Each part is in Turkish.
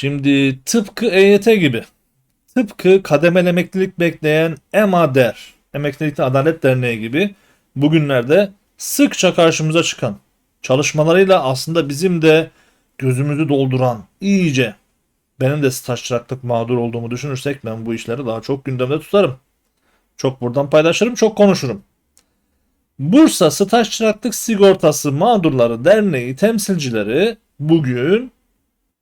Şimdi tıpkı EYT gibi, tıpkı kademeli emeklilik bekleyen EMADER, Emeklilikte Adalet Derneği gibi bugünlerde sıkça karşımıza çıkan çalışmalarıyla aslında bizim de gözümüzü dolduran iyice benim de staj çıraklık mağdur olduğumu düşünürsek ben bu işleri daha çok gündemde tutarım. Çok buradan paylaşırım, çok konuşurum. Bursa Staj Çıraklık Sigortası Mağdurları Derneği temsilcileri bugün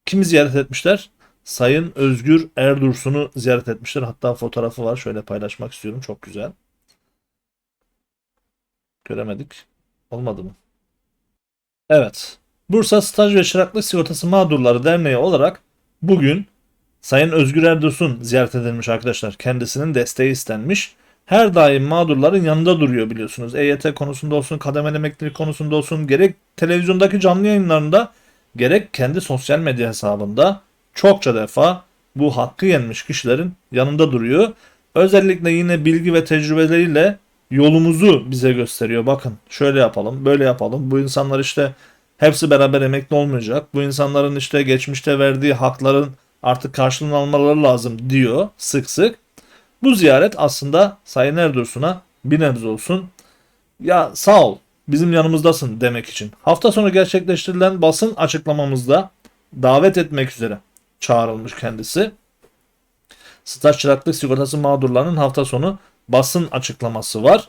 kimi ziyaret etmişler? Sayın Özgür Erdursun'u ziyaret etmişler. Hatta fotoğrafı var. Şöyle paylaşmak istiyorum. Çok güzel. Göremedik. Olmadı mı? Evet. Bursa Staj ve Çıraklık Sigortası Mağdurları Derneği olarak bugün Sayın Özgür Erdursun ziyaret edilmiş arkadaşlar. Kendisinin desteği istenmiş. Her daim mağdurların yanında duruyor biliyorsunuz. EYT konusunda olsun, kademeli emeklilik konusunda olsun, gerek televizyondaki canlı yayınlarında, gerek kendi sosyal medya hesabında çokça defa bu hakkı yenmiş kişilerin yanında duruyor. Özellikle yine bilgi ve tecrübeleriyle yolumuzu bize gösteriyor. Bakın şöyle yapalım, böyle yapalım. Bu insanlar işte hepsi beraber emekli olmayacak. Bu insanların işte geçmişte verdiği hakların artık karşılığını almaları lazım diyor sık sık. Bu ziyaret aslında Sayın Erdursun'a bir nebze olsun ya sağ ol bizim yanımızdasın demek için. Hafta sonu gerçekleştirilen basın açıklamamızda davet etmek üzere çağrılmış kendisi. Staj çıraklık sigortası mağdurlarının hafta sonu basın açıklaması var.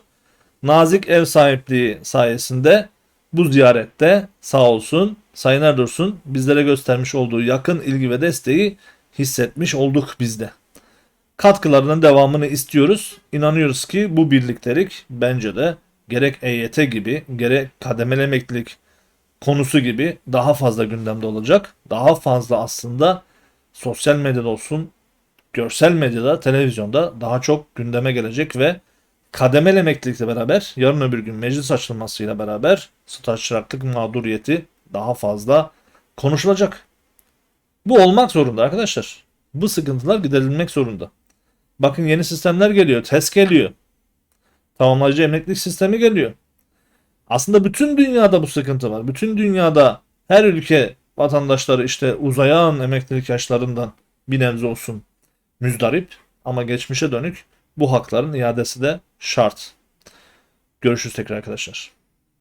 Nazik ev sahipliği sayesinde bu ziyarette sağ olsun Sayın Erdursun bizlere göstermiş olduğu yakın ilgi ve desteği hissetmiş olduk biz de. Katkılarının devamını istiyoruz. İnanıyoruz ki bu birliktelik bence de gerek EYT gibi gerek kademeli emeklilik konusu gibi daha fazla gündemde olacak. Daha fazla aslında sosyal medyada olsun, görsel medyada, televizyonda daha çok gündeme gelecek ve kademeli emeklilikle beraber yarın öbür gün meclis açılmasıyla beraber staj çıraklık mağduriyeti daha fazla konuşulacak. Bu olmak zorunda arkadaşlar. Bu sıkıntılar giderilmek zorunda. Bakın yeni sistemler geliyor. TES geliyor. Tamamlayıcı emeklilik sistemi geliyor. Aslında bütün dünyada bu sıkıntı var. Bütün dünyada her ülke vatandaşları işte uzayan emeklilik yaşlarından bir nebze olsun müzdarip ama geçmişe dönük bu hakların iadesi de şart. Görüşürüz tekrar arkadaşlar.